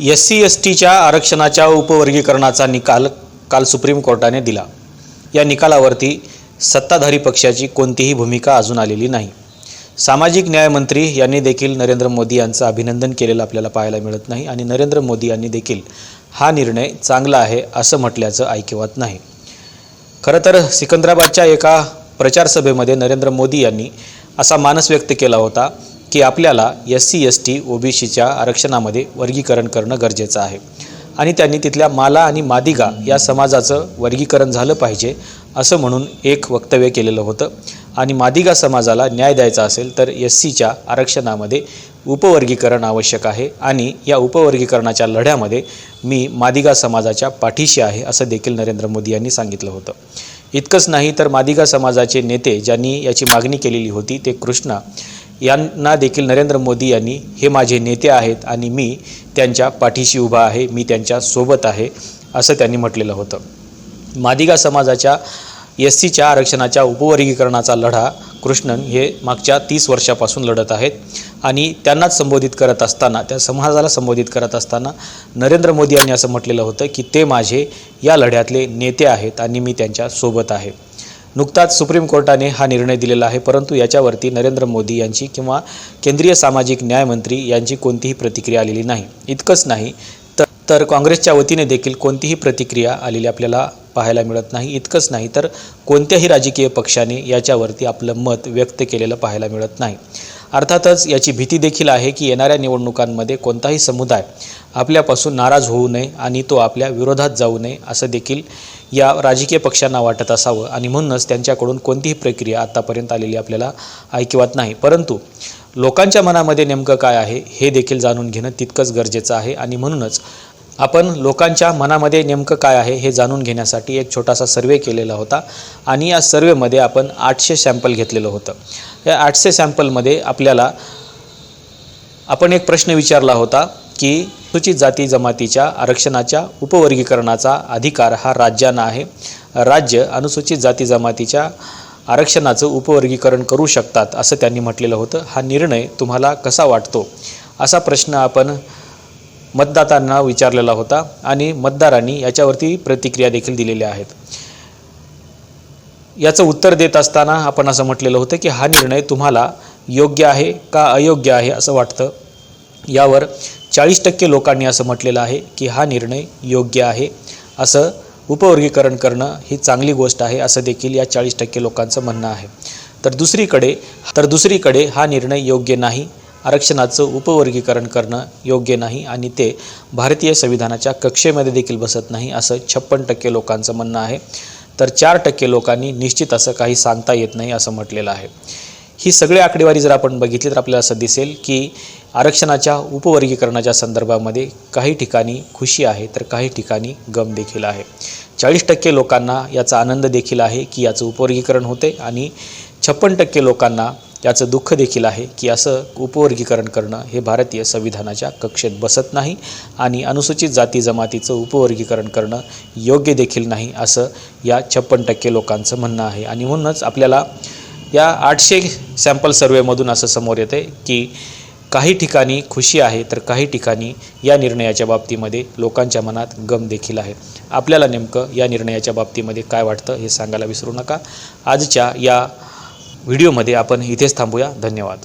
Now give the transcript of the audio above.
S C S टीच्या आरक्षणाच्या उपवर्गीकरणाचा निकाल काल सुप्रीम कोर्टाने दिला. या निकालावरती सत्ताधारी पक्षाची कोणतीही भूमिका अजून आलेली नाही. सामाजिक न्यायमंत्री यांनी देखील नरेंद्र मोदी यांचं अभिनंदन केलेलं आपल्याला पाहायला मिळत नाही आणि नरेंद्र मोदी यांनी देखील हा निर्णय चांगला आहे असं म्हटल्याचं ऐकिवात नाही. खरं तर सिकंदराबादच्या एका प्रचारसभेमध्ये नरेंद्र मोदी यांनी असा मानस व्यक्त केला होता की आपल्याला S C S T O B सीच्या आरक्षणामध्ये वर्गीकरण करणं गरजेचं आहे. आणि त्यांनी तिथल्या माला आणि मादिगा या समाजाचं वर्गीकरण झालं पाहिजे असं म्हणून एक वक्तव्य केलेलं होतं. आणि मादिगा समाजाला न्याय द्यायचा असेल तर एस सीच्या आरक्षणामध्ये उपवर्गीकरण आवश्यक आहे. आणि या उपवर्गीकरणाच्या लढ्यामध्ये मी मादिगा समाजाच्या पाठीशी आहे असं देखील नरेंद्र मोदी यांनी सांगितलं होतं. इतकंच नाही तर मादिगा समाजाचे नेते ज्यांनी याची मागणी केलेली होती ते कृष्णा. यांना देखील नरेंद्र मोदी यांनी हे माझे नेते आहेत आणि मी त्यांच्या पाठीशी उभा आहे मी त्यांच्यासोबत आहे असं त्यांनी म्हटलेलं होतं. मादिगा समाजाच्या एस सीच्या आरक्षणाच्या उपवर्गीकरणाचा लढा कृष्णन हे मागच्या तीस वर्षापासून लढत आहेत आणि त्यांनाच संबोधित करत असताना त्या समाजाला संबोधित करत असताना नरेंद्र मोदी यांनी असं म्हटलेलं होतं की ते माझे या लढ्यातले नेते आहेत आणि मी त्यांच्यासोबत आहे. नुकताच सुप्रीम कोर्टाने हा निर्णय दिलेला आहे परंतु याच्यावरती नरेंद्र मोदी यांची किंवा केंद्रीय सामाजिक न्यायमंत्री यांची कोणतीही प्रतिक्रिया आलेली नाही. इतकंच नाही तर तर काँग्रेसच्या वतीने देखील कोणतीही प्रतिक्रिया आलेली आपल्याला पाहायला मिळत नाही. इतकंच नाही तर कोणत्याही राजकीय पक्षाने याच्यावरती आपलं मत व्यक्त केलेलं पाहायला मिळत नाही. अर्थातच याची भीती देखील आहे की येणाऱ्या निवडणुकांमध्ये कोणताही समुदाय आपल्यापासून नाराज होऊ नये आणि तो आपल्या विरोधात जाऊ नये असं देखील या राजकीय पक्षांना वाटत असावं. आणि म्हणूनच त्यांच्याकडून कोणतीही प्रक्रिया आत्तापर्यंत आलेली आपल्याला ऐकिवात नाही. परंतु लोकांच्या मनामध्ये नेमकं काय आहे हे देखील जाणून घेणं तितकंच गरजेचं आहे. आणि म्हणूनच आपण लोकांच्या मनामध्ये नेमकं काय आहे हे जाणून घेण्यासाठी एक छोटासा सर्वे केलेला होता आणि या सर्वेमध्ये आपण आठशे सॅम्पल घेतलेलं होतं. या आठशे सॅम्पलमध्ये आपल्याला आपण एक प्रश्न विचारला होता की अनुसूचित जाती जमातीच्या आरक्षणाच्या उपवर्गीकरणाचा अधिकार हा राज्यांना आहे. राज्य अनुसूचित जाती जमातीच्या आरक्षणाचं उपवर्गीकरण करू शकतात असं त्यांनी म्हटलेलं होतं. हा निर्णय तुम्हाला कसा वाटतो? असा प्रश्न आपण मतदातांना विचारलेला होता आणि मतदारांनी याच्यावरती प्रतिक्रिया देखील दिलेल्या आहेत. याचं उत्तर देत असताना आपण असं म्हटलेलं होतं की हा निर्णय तुम्हाला योग्य आहे का अयोग्य आहे असं वाटतं? यावर चाळीस टक्के लोकांनी असं म्हटलेलं आहे की हा निर्णय योग्य आहे. असं उपवर्गीकरण करणं ही चांगली गोष्ट आहे असं देखील या चाळीस टक्के लोकांचं म्हणणं आहे. तर दुसरीकडे तर दुसरीकडे हा निर्णय योग्य नाही. आरक्षणाचं उपवर्गीकरण करणं योग्य नाही आणि ते भारतीय संविधानाच्या कक्षेमध्ये देखील बसत नाही असं छप्पन टक्के लोकांचं म्हणणं आहे. तर चार टक्के लोकांनी निश्चित असं काही सांगता येत नाही असं म्हटलेलं आहे. ही सगळी आकडेवारी जर आपण बघितली तर आपल्याला असं दिसेल की आरक्षणाच्या उपवर्गीकरणाच्या संदर्भामध्ये काही ठिकाणी खुशी आहे तर काही ठिकाणी गम देखील आहे. चाळीस टक्के लोकांना याचा आनंद देखील आहे की याचं उपवर्गीकरण होते आणि छप्पन टक्के लोकांना याचं दुःख देखील आहे की असं उपवर्गीकरण करणं हे भारतीय संविधानाच्या कक्षेत बसत नाही आणि अनुसूचित जाती जमातीचं उपवर्गीकरण करणं योग्य देखील नाही असं या छप्पन टक्के लोकांचं म्हणणं आहे. आणि म्हणूनच आपल्याला या आठशे सॅम्पल सर्वेमधून असं समोर येते की काही ठिकाणी खुशी आहे तर काही ठिकाणी या निर्णयाच्या बाबतीमध्ये लोकांच्या मनात गम देखील आहे. आपल्याला नेमकं या निर्णयाच्या बाबतीमध्ये काय वाटतं हे सांगायला विसरू नका. आजच्या या व्हिडिओमध्ये आपण इथेच थांबूया. धन्यवाद.